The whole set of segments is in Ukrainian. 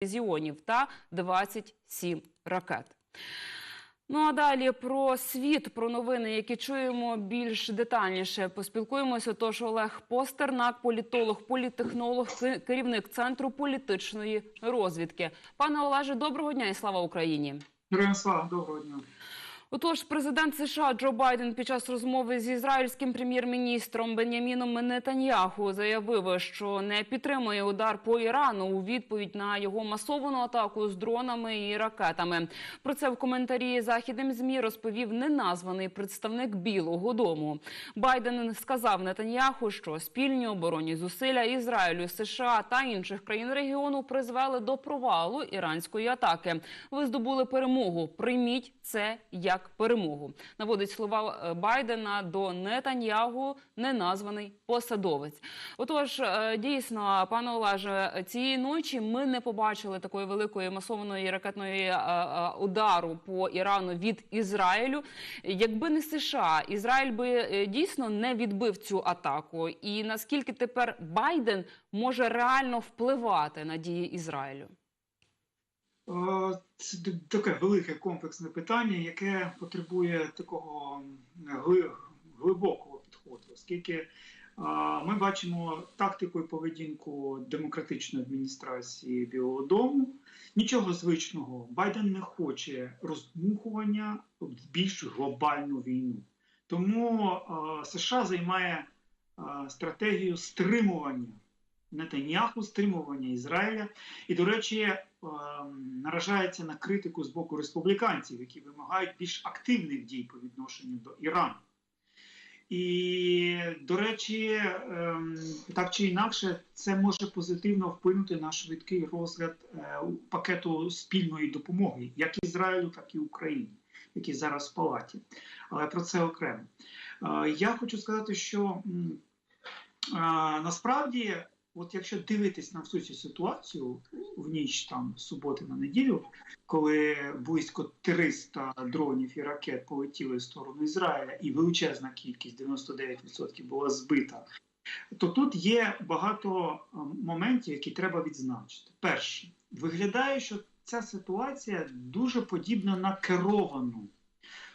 дивізіонів та 27 ракет. Ну а далі про світ, про новини, які чуємо більш детальніше. Поспілкуємося. Тож Олег Постернак, політолог, політтехнолог, керівник центру політичної розвідки. Пане Олеже, доброго дня і слава Україні. Героям слава, доброго дня. Отож, президент США Джо Байден під час розмови з ізраїльським прем'єр-міністром Беняміном Нетаньяху заявив, що не підтримує удар по Ірану у відповідь на його масовану атаку з дронами і ракетами. Про це в коментарі західним змі розповів неназваний представник Білого Дому. Байден сказав Нетаньяху, що спільні оборонні зусилля Ізраїлю, США та інших країн регіону призвели до провалу іранської атаки. Ви здобули перемогу. Прийміть це як перемогу. Наводить слова е, Байдена до Нетаньягу неназваний посадовець. Отож, е, дійсно, пане Олеже, цієї ночі ми не побачили такої великої масованої ракетної е, удару по Ірану від Ізраїлю. Якби не США, Ізраїль би дійсно не відбив цю атаку. І наскільки тепер Байден може реально впливати на дії Ізраїлю? Це таке велике комплексне питання, яке потребує такого глибокого підходу, оскільки ми бачимо тактику і поведінку демократичної адміністрації Білого Дому. Нічого звичного. Байден не хоче роздмухування більш глобальну війну. Тому США займає стратегію стримування Нетаньяху, стримування Ізраїля. І, до речі, наражається на критику з боку республіканців, які вимагають більш активних дій по відношенню до Ірану. І, до речі, ем, так чи інакше, це може позитивно вплинути на швидкий розгляд е, пакету спільної допомоги, як Ізраїлю, так і Україні, який зараз в палаті. Але про це окремо. Е, Я хочу сказати, що насправді, от якщо дивитись на всю цю ситуацію в ніч там суботи на неділю, коли близько 300 дронів і ракет полетіли в сторону Ізраїля, і величезна кількість 99% була збита, то тут є багато моментів, які треба відзначити. Перше, виглядає, що ця ситуація дуже подібна на керовану.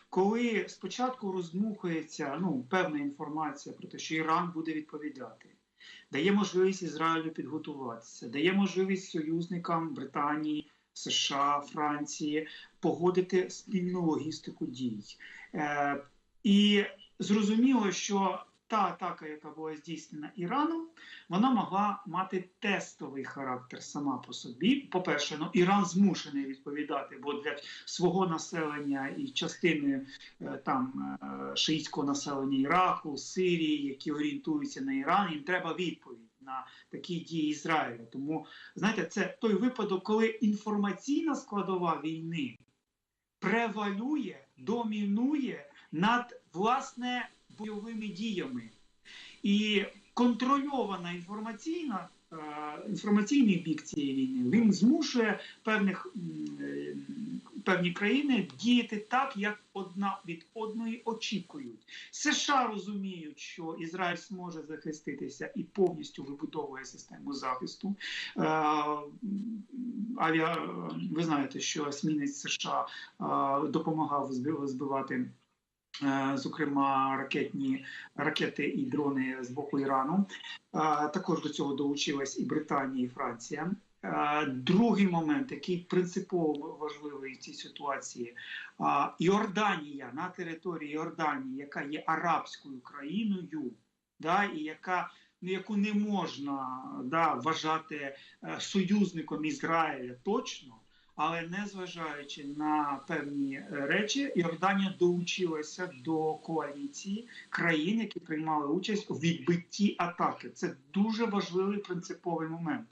Коли спочатку роздмухується ну, певна інформація про те, що Іран буде відповідати, дає можливість Ізраїлю підготуватися, дає можливість союзникам Британії, США, Франції погодити спільну логістику дій. Е, і зрозуміло, що та атака, яка була здійснена Іраном, вона могла мати тестовий характер сама по собі. По-перше, ну Іран змушений відповідати, бо для свого населення і частини е, там е, шиїтського населення Іраку, Сирії, які орієнтуються на Іран, їм треба відповідь на такі дії Ізраїля. Тому знаєте, це той випадок, коли інформаційна складова війни превалює, домінує над власне бойовими діями. І контрольована інформаційна, е, інформаційний бік цієї війни він змушує певних, е, певні країни діяти так, як одна від одної очікують. США розуміють, що Ізраїль зможе захиститися і повністю вибудовує систему захисту. Е, Авіа, ви знаєте, що есмінець США допомагав збив- збивати. Е, Зокрема, ракетні ракети і дрони з боку Ірану. Е, Також до цього долучилась і Британія, і Франція. Е, Другий момент, який принципово важливий в цій ситуації, Йорданія на території Йорданії, яка є арабською країною, да, і яка ну, яку не можна да, вважати союзником Ізраїля точно, але незважаючи на певні е, речі, Йорданія долучилася до коаліції країн, які приймали участь у відбитті атаки. Це дуже важливий принциповий момент.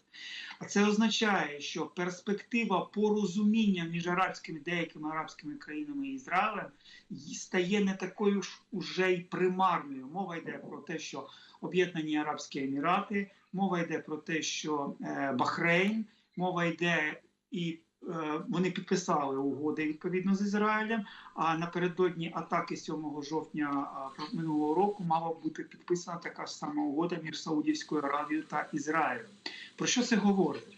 А це означає, що перспектива порозуміння між арабськими деякими арабськими країнами і Ізраїлем стає не такою ж уже й примарною. Мова йде про те, що Об'єднані Арабські Емірати, мова йде про те, що е, Бахрейн, мова йде і. Е, Вони підписали угоди відповідно з Ізраїлем. А напередодні атаки 7 жовтня минулого року мала бути підписана така ж сама угода між Саудівською Аравією та Ізраїлем. Про що це говорить?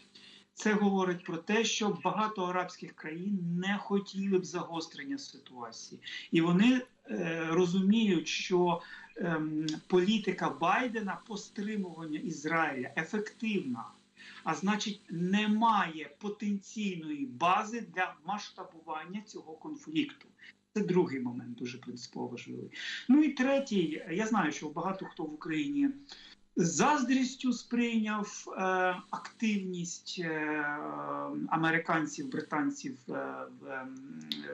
Це говорить про те, що багато арабських країн не хотіли б загострення ситуації, і вони е, розуміють, що ем, політика Байдена по стримуванню Ізраїля ефективна. А значить, немає потенційної бази для масштабування цього конфлікту. Це другий момент, дуже принципово важливий. Ну і третій, я знаю, що багато хто в Україні заздрістю сприйняв е, активність е, американців, британців е, в е,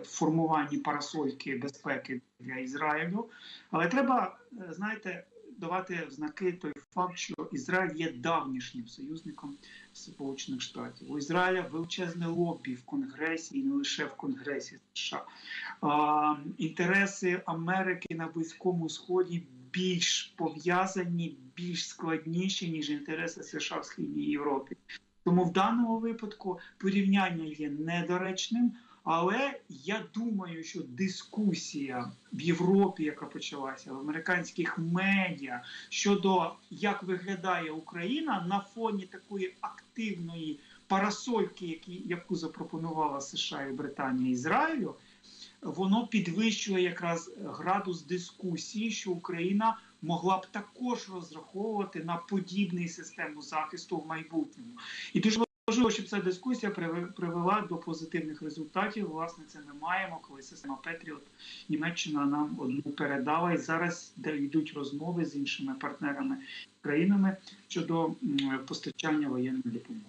формуванні парасольки безпеки для Ізраїлю. Але треба, е, знаєте, давати в знаки той факт, що Ізраїль є давнішнім союзником Сполучених Штатів. У Ізраїля величезне лобі в Конгресі і не лише в Конгресі США. А, інтереси Америки на Близькому Сході більш пов'язані, більш складніші, ніж інтереси США в Східній Європі. Тому в даному випадку порівняння є недоречним. Але я думаю, що дискусія в Європі, яка почалася, в американських медіа щодо як виглядає Україна на фоні такої активної парасольки, яку запропонувала США і Британія Ізраїлю, воно підвищує якраз градус дискусії, що Україна могла б також розраховувати на подібну систему захисту в майбутньому. І дуже важливо, щоб ця дискусія приве- привела до позитивних результатів. Власне, це ми маємо, коли система Петріот Німеччина нам одну передала, і зараз де йдуть розмови з іншими партнерами країнами щодо постачання воєнної допомоги.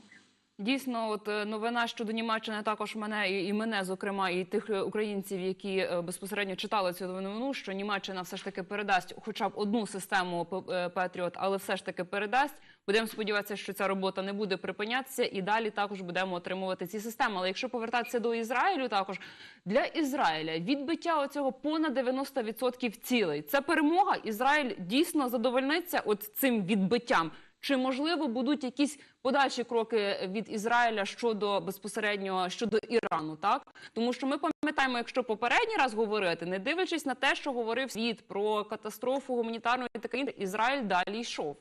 Дійсно, от е, новина щодо Німеччини також мене і, і мене, зокрема, і тих е, українців, які е, безпосередньо читали цю новину, що Німеччина все ж таки передасть хоча б одну систему Петріот, але все ж таки передасть. Будемо сподіватися, що ця робота не буде припинятися, і далі також будемо отримувати ці системи. Але якщо повертатися до Ізраїлю, також для Ізраїля відбиття оцього понад 90% цілей. Це перемога. Ізраїль дійсно задовольниться от цим відбиттям. Чи можливо будуть якісь подальші кроки від Ізраїля щодо безпосередньо щодо Ірану? Так тому що ми пам'ятаємо, якщо попередній раз говорити, не дивлячись на те, що говорив світ про катастрофу гуманітарну і таке Ізраїль далі йшов.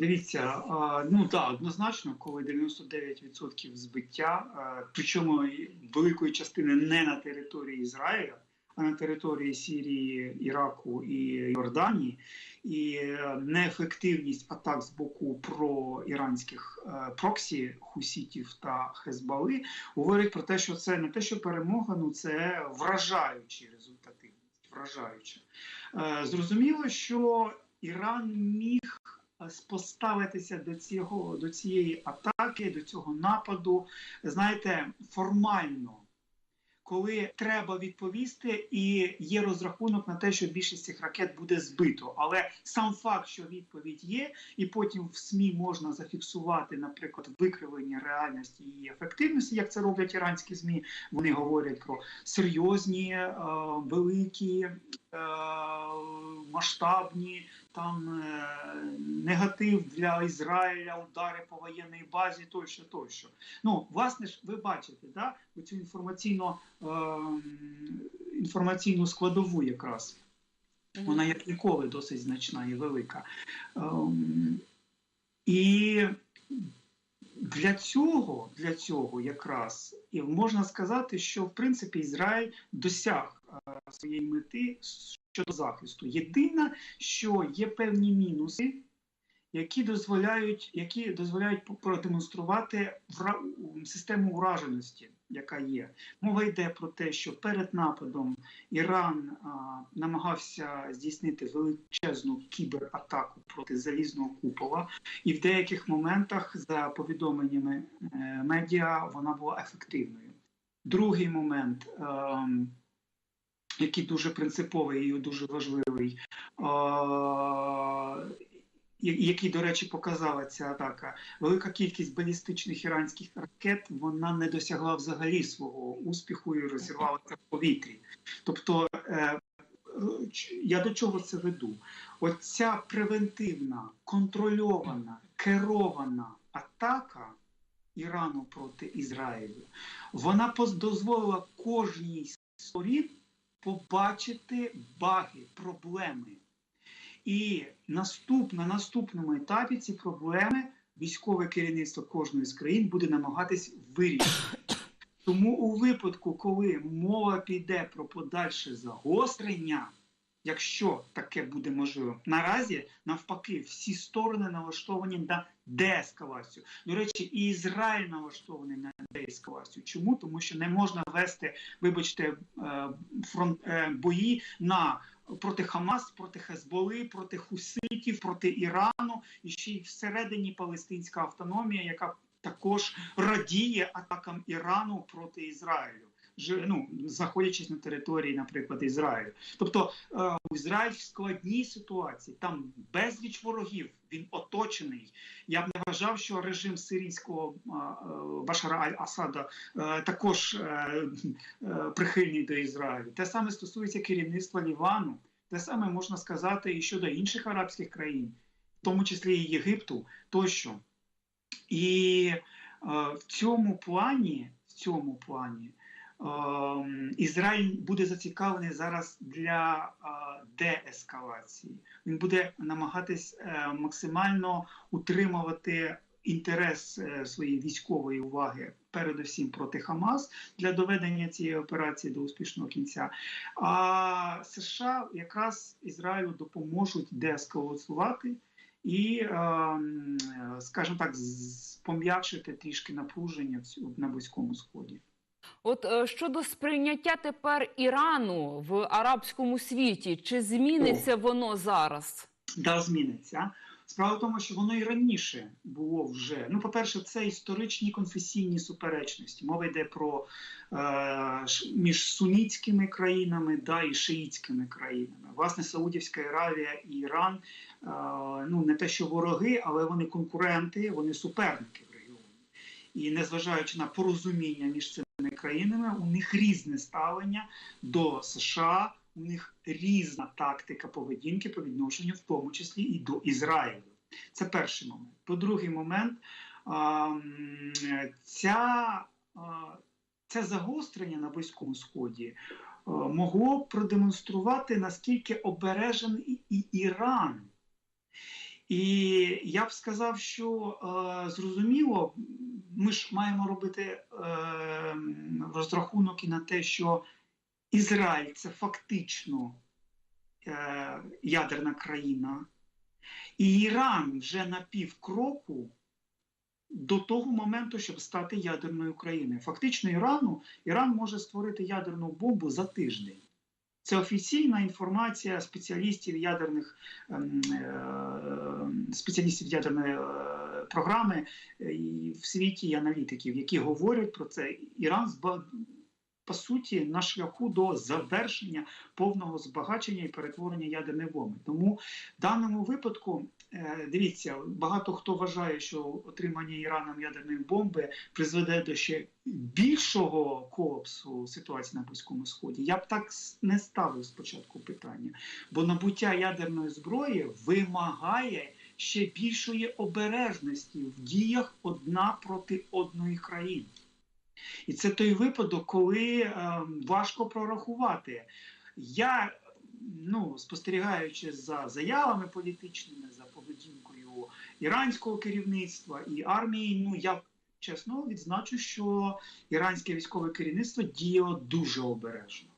Дивіться, ну так, однозначно, коли 99% збиття, причому великої частини не на території Ізраїля, а на території Сірії, Іраку і Йорданії, і е, неефективність атак з боку проіранських е, проксі хусітів та Хезбали говорить про те, що це не те, що перемога, ну це вражаючі результативність, вражаюча. Е, Зрозуміло, що Іран міг е, поставитися до цього до цієї атаки, до цього нападу, знаєте, формально, коли треба відповісти, і є розрахунок на те, що більшість цих ракет буде збито. Але сам факт, що відповідь є, і потім в СМІ можна зафіксувати, наприклад, викривлення реальності і ефективності, як це роблять іранські ЗМІ. Вони говорять про серйозні, е, великі, е, масштабні там е, негатив для Ізраїля, удари по воєнній базі, тощо, тощо. Ну, власне ж, ви бачите, да, цю інформаційно, е, інформаційну складову якраз. Вона як ніколи досить значна і велика. Ем, і для цього, для цього якраз і можна сказати, що в принципі Ізраїль досяг е, своєї мети щодо захисту. Єдине, що є певні мінуси, які дозволяють, які дозволяють продемонструвати вра... систему ураженості, яка є. Мова йде про те, що перед нападом Іран а, намагався здійснити величезну кібератаку проти залізного купола, і в деяких моментах, за повідомленнями е, медіа, вона була ефективною. Другий момент. Е, який дуже принциповий і дуже важливий, який, до речі, показала ця атака. Велика кількість балістичних іранських ракет вона не досягла взагалі свого успіху і розірвалася в повітрі. Тобто, я до чого це веду? Оця превентивна, контрольована, керована атака Ірану проти Ізраїлю, вона дозволила кожній сторін побачити баги, проблеми. І наступ, на наступному етапі ці проблеми військове керівництво кожної з країн буде намагатись вирішити. Тому у випадку, коли мова піде про подальше загострення, якщо таке буде можливо, наразі навпаки, всі сторони налаштовані на деескалацію. До речі, і Ізраїль налаштований на деескалацію. Чому? Тому що не можна вести, вибачте, е, фронт е, бої на проти Хамас, проти Хезболи, проти Хуситів, проти Ірану і ще й всередині палестинська автономія, яка також радіє атакам Ірану проти Ізраїлю. Ну, знаходячись на території, наприклад, Ізраїлю. Тобто е, Ізраїль в складній ситуації, там безліч ворогів, він оточений. Я б не вважав, що режим сирійського е, е, Башара Аль-Асада також прихильний до Ізраїлю. Те саме стосується керівництва Лівану, те саме можна сказати і щодо інших арабських країн, в тому числі і Єгипту тощо. І в цьому плані, в цьому плані Ізраїль буде зацікавлений зараз для е, деескалації. Він буде намагатись е, максимально утримувати інтерес е, своєї військової уваги, передусім проти Хамас для доведення цієї операції до успішного кінця. А США якраз Ізраїлю допоможуть деескалувати і, е, е, скажімо так, пом'якшити трішки напруження на Близькому Сході. От е, щодо сприйняття тепер Ірану в арабському світі, чи зміниться воно зараз? Да, зміниться. Справа в тому, що воно і раніше було вже. Ну, по-перше, це історичні конфесійні суперечності. Мова йде про е, між сунітськими країнами да, і шиїтськими країнами. Власне, Саудівська Аравія і Іран е, ну не те, що вороги, але вони конкуренти, вони суперники в регіоні. І незважаючи на порозуміння між цими країнами, у них різне ставлення до США. У них різна тактика поведінки по відношенню, в тому числі і до Ізраїлю. Це перший момент. По-другий момент, ця, це загострення на Близькому Сході могло продемонструвати, наскільки обережений і Іран. І я б сказав, що е, зрозуміло, ми ж маємо робити е, розрахунок і на те, що Ізраїль це фактично е, ядерна країна, і Іран вже на півкроку до того моменту, щоб стати ядерною країною. Фактично, Ірану Іран може створити ядерну бомбу за тиждень. Це офіційна інформація спеціалістів ядерних ем, е, спеціалістів ядерної е, програми е, в світі і аналітиків, які говорять про це. Іран по суті на шляху до завершення повного збагачення і перетворення ядерної бомби. Тому в даному випадку е, дивіться, багато хто вважає, що отримання Іраном ядерної бомби призведе до ще більшого колапсу ситуації на Близькому Сході. Я б так не ставив спочатку питання, бо набуття ядерної зброї вимагає ще більшої обережності в діях одна проти одної країни. І це той випадок, коли е, важко прорахувати. Я, ну, спостерігаючи за заявами політичними, за поведінкою іранського керівництва і армії, ну я чесно відзначу, що іранське військове керівництво діяло дуже обережно.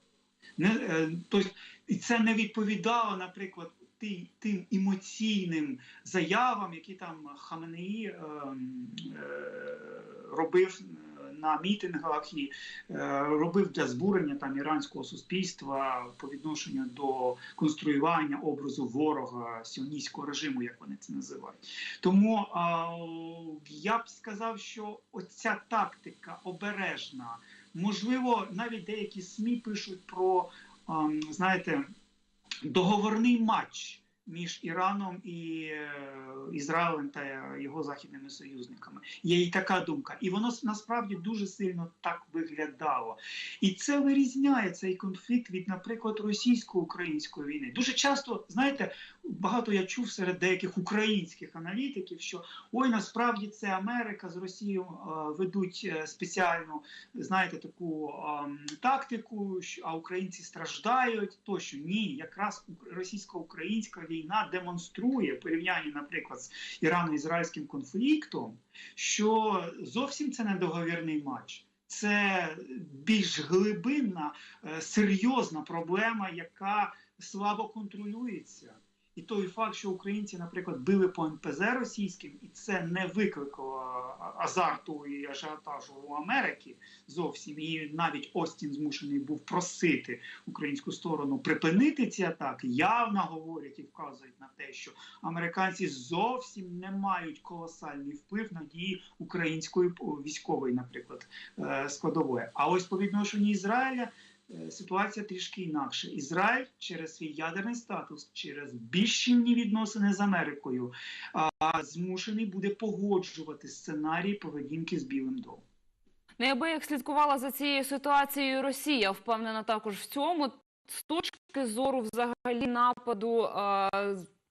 Не, е, тобто, і це не відповідало, наприклад, ти- тим емоційним заявам, які там Хаменеї е, е, робив е, на мітингах і е, робив для збурення там іранського суспільства по відношенню до конструювання образу ворога сіоністського режиму, як вони це називають. Тому я б сказав, що оця тактика обережна, можливо, навіть деякі СМІ пишуть про, е, знаєте, договорний матч між Іраном і е, Ізраїлем та його західними союзниками. Є і така думка. І воно насправді дуже сильно так виглядало. І це вирізняє цей конфлікт від, наприклад, російсько-української війни. Дуже часто, знаєте, багато я чув серед деяких українських аналітиків, що ой, насправді це Америка з Росією е, ведуть е, спеціальну, знаєте, таку ем, тактику, а українці страждають. Тощо ні, якраз ук- російсько-українська війна демонструє в порівнянні, наприклад, з Ірано-ізраїльським конфліктом, що зовсім це не договірний матч. Це більш глибинна, е, серйозна проблема, яка слабо контролюється. І той факт, що українці, наприклад, били по НПЗ російським, і це не викликало азарту і ажіотажу у Америки зовсім. І навіть Остін змушений був просити українську сторону припинити ці атаки, явно говорять і вказують на те, що американці зовсім не мають колосальний вплив на дії української військової, наприклад, е, складової. А ось по відношенню Ізраїля. Е, Ситуація трішки інакша. Ізраїль через свій ядерний статус, через більш щільні відносини з Америкою, змушений буде погоджувати сценарій поведінки з Білим домом. Неабияк слідкувала за цією ситуацією Росія, впевнена також в цьому. З точки зору взагалі нападу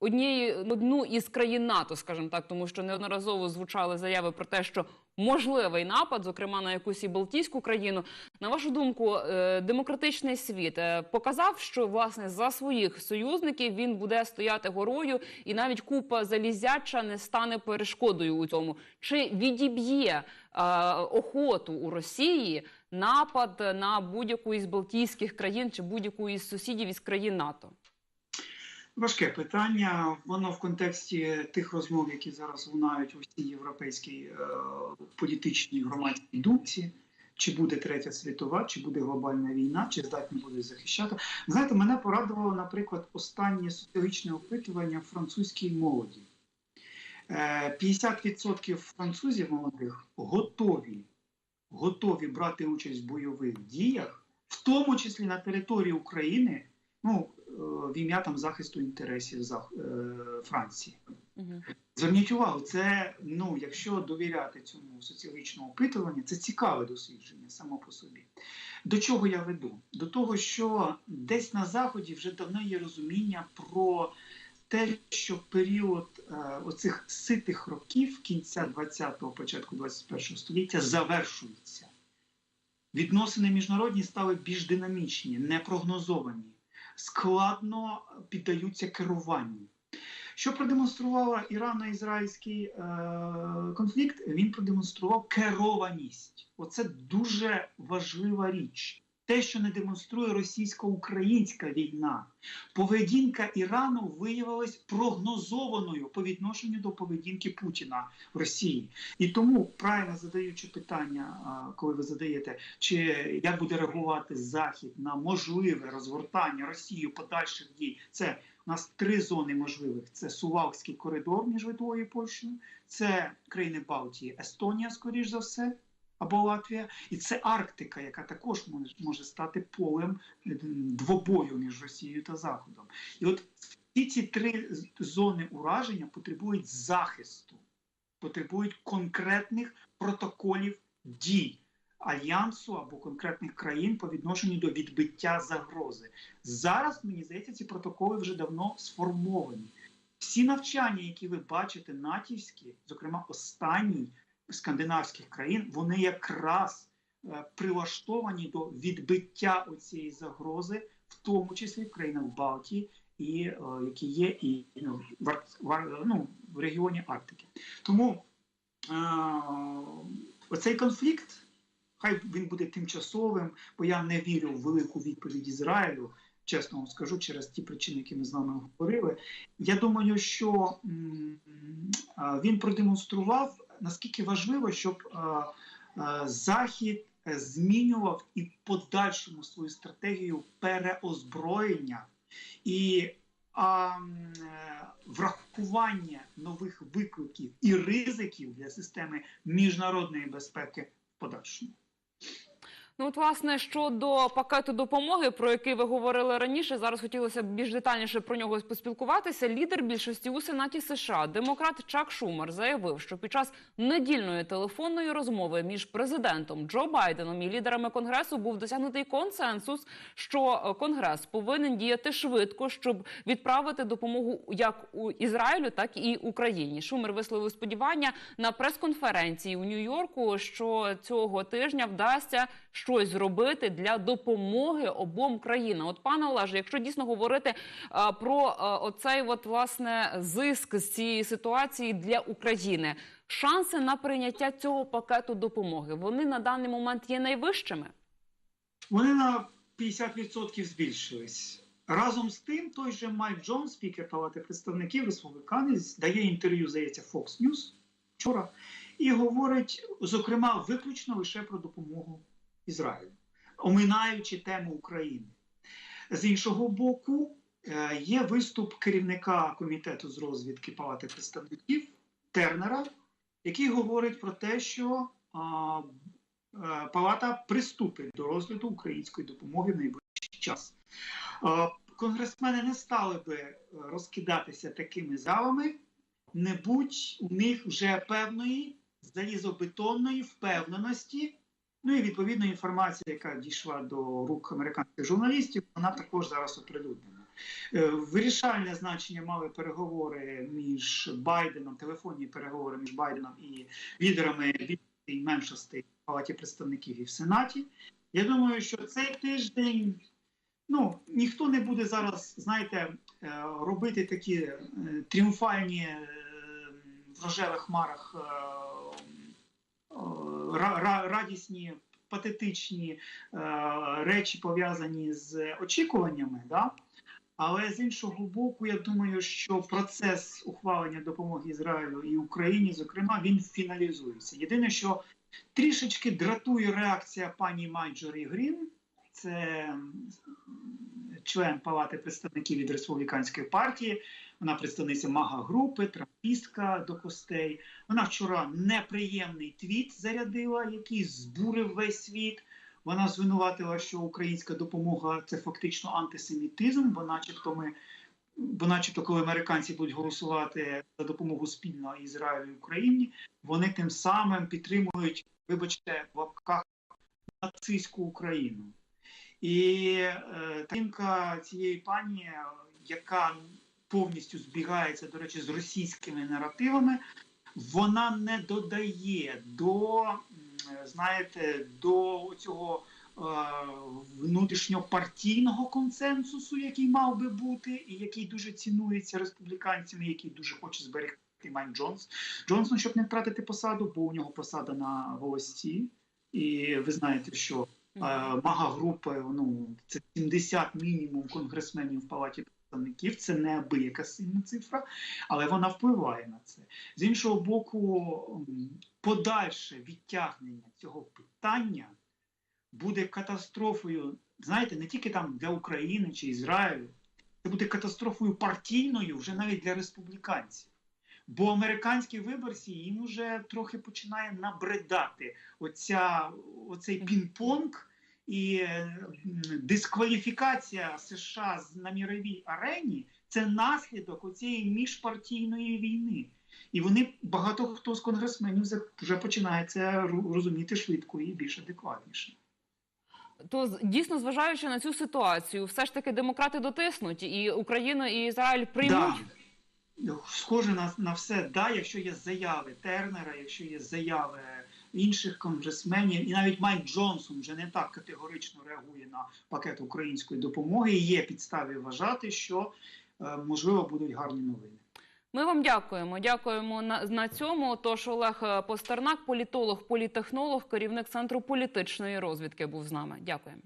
однієї одну із країн НАТО, скажімо так, тому що неодноразово звучали заяви про те, що можливий напад, зокрема на якусь і Балтійську країну. На вашу думку, е, демократичний світ е, показав, що власне за своїх союзників він буде стояти горою, і навіть купа залізяча не стане перешкодою у цьому. Чи відіб'є е, охоту у Росії напад на будь-яку із Балтійських країн чи будь-яку із сусідів із країн НАТО? Важке питання. Воно в контексті тих розмов, які зараз лунають у всій європейській е, політичній громадській думці. Чи буде третя світова, чи буде глобальна війна, чи здатні буде захищати. Знаєте, мене порадувало, наприклад, останнє соціологічне опитування французькій молоді. Е, 50% французів молодих готові, готові брати участь в бойових діях, в тому числі на території України, ну, е, в ім'я там захисту інтересів Зах- е, Франції. Угу. Зверніть увагу, це ну, якщо довіряти цьому соціологічному опитуванню, це цікаве дослідження само по собі. До чого я веду? До того, що десь на заході вже давно є розуміння про те, що період е, оцих ситих років кінця 20-го, початку 21-го століття завершується. Відносини міжнародні стали більш динамічні, непрогнозовані, складно піддаються керуванню. Що продемонстрував ірано-ізраїльський е, конфлікт? Він продемонстрував керованість. Оце дуже важлива річ. Те, що не демонструє російсько-українська війна, поведінка Ірану виявилась прогнозованою по відношенню до поведінки Путіна в Росії. І тому, правильно задаючи питання, коли ви задаєте, чи як буде реагувати Захід на можливе розгортання Росії подальших дій, це у нас три зони можливих: це Сувалський коридор між Литвою і Польщею, це країни Балтії, Естонія, скоріш за все, або Латвія, і це Арктика, яка також може, стати полем е, двобою між Росією та Заходом. І от всі ці три зони ураження потребують захисту, потребують конкретних протоколів дій. Альянсу або конкретних країн по відношенню до відбиття загрози. Зараз, мені здається, ці протоколи вже давно сформовані. Всі навчання, які ви бачите, натівські, зокрема останній скандинавських країн, вони якраз е, прилаштовані до відбиття цієї загрози, в тому числі в країнах Балтії, і е, які є і ну, в, в, ну, в регіоні Арктики. Тому е, оцей конфлікт. Хай він буде тимчасовим, бо я не вірю в велику відповідь Ізраїлю. Чесно вам скажу, через ті причини, які ми з вами говорили. Я думаю, що він продемонстрував наскільки важливо, щоб а, а, Захід е, змінював і в подальшому свою стратегію переозброєння і а, е, врахування нових викликів і ризиків для системи міжнародної безпеки в подальшому. Ну, от, власне, щодо пакету допомоги, про який ви говорили раніше, зараз хотілося б більш детальніше про нього поспілкуватися. Лідер більшості у Сенаті США, демократ Чак Шумер, заявив, що під час недільної телефонної розмови між президентом Джо Байденом і лідерами конгресу був досягнутий консенсус, що е, конгрес повинен діяти швидко, щоб відправити допомогу як у Ізраїлю, так і Україні. Шумер висловив сподівання на прес-конференції у Нью-Йорку, що цього тижня вдасться щось зробити для допомоги обом країнам. От пане Олеже, якщо дійсно говорити е, про е, оцей от власне зиск з цієї ситуації для України, шанси на прийняття цього пакету допомоги вони на даний момент є найвищими. Вони на 50% збільшились. Разом з тим, той же Майк Джонс, спікер Палати представників республіканець, дає інтерв'ю, здається, Fox News вчора, і говорить, зокрема, виключно лише про допомогу Ізраїлю, оминаючи тему України. З іншого боку, е, є виступ керівника комітету з розвідки Палати представників Тернера, який говорить про те, що е, Палата приступить до розгляду української допомоги в найближчий час. Е, Конгресмени не стали би розкидатися такими залами, не будь у них вже певної залізобетонної впевненості. Ну і відповідно інформація, яка дійшла до рук американських журналістів, вона також зараз оприлюднена. Е, Вирішальне значення мали переговори між Байденом, телефонні переговори між Байденом і лідерами і меншостей в Палаті представників і в Сенаті. Я думаю, що цей тиждень ну, ніхто не буде зараз, знаєте, е, робити такі е, тріумфальні в рожевих хмарах ра- ра- радісні, патетичні е, речі пов'язані з очікуваннями. Да? Але з іншого боку, я думаю, що процес ухвалення допомоги Ізраїлю і Україні, зокрема, він фіналізується. Єдине, що трішечки дратує реакція пані Майджорі Грін, це член Палати представників від республіканської партії. Вона представниця мага групи, трампістка до костей. Вона вчора неприємний твіт зарядила, який збурив весь світ. Вона звинуватила, що українська допомога це фактично антисемітизм, бо начебто ми. Бо, начебто, коли американці будуть голосувати за допомогу спільно Ізраїлю і Україні, вони тим самим підтримують, вибачте, в лапках нацистську Україну. І е, жінка цієї пані, яка повністю збігається, до речі, з російськими наративами, вона не додає до, знаєте, до цього е, внутрішньопартійного консенсусу, який мав би бути, і який дуже цінується республіканцями, який дуже хоче зберегти Майк Джонс. Джонсон, щоб не втратити посаду, бо у нього посада на волості. І ви знаєте, що Е, Мага групи, ну це 70 мінімум конгресменів в палаті представників. Це неабияка сильна цифра, але вона впливає на це. З іншого боку, подальше відтягнення цього питання буде катастрофою. Знаєте, не тільки там для України чи Ізраїлю, це буде катастрофою партійною вже навіть для республіканців. Бо американські виборці їм вже трохи починає набридати оця, оцей пінг-понг і е, дискваліфікація США на міровій арені це наслідок оцієї міжпартійної війни. І вони багато хто з конгресменів вже починає це розуміти швидко і більш адекватніше. То дійсно, зважаючи на цю ситуацію, все ж таки демократи дотиснуть, і Україна і Ізраїль приймуть. Да. Схоже на, на все, да, якщо є заяви Тернера, якщо є заяви інших конгресменів, і навіть Майк Джонсон вже не так категорично реагує на пакет української допомоги. Є підстави вважати, що е, можливо будуть гарні новини. Ми вам дякуємо. Дякуємо на, на цьому. Тож Олег е, Постернак, політолог, політехнолог, керівник центру політичної розвідки, був з нами. Дякуємо.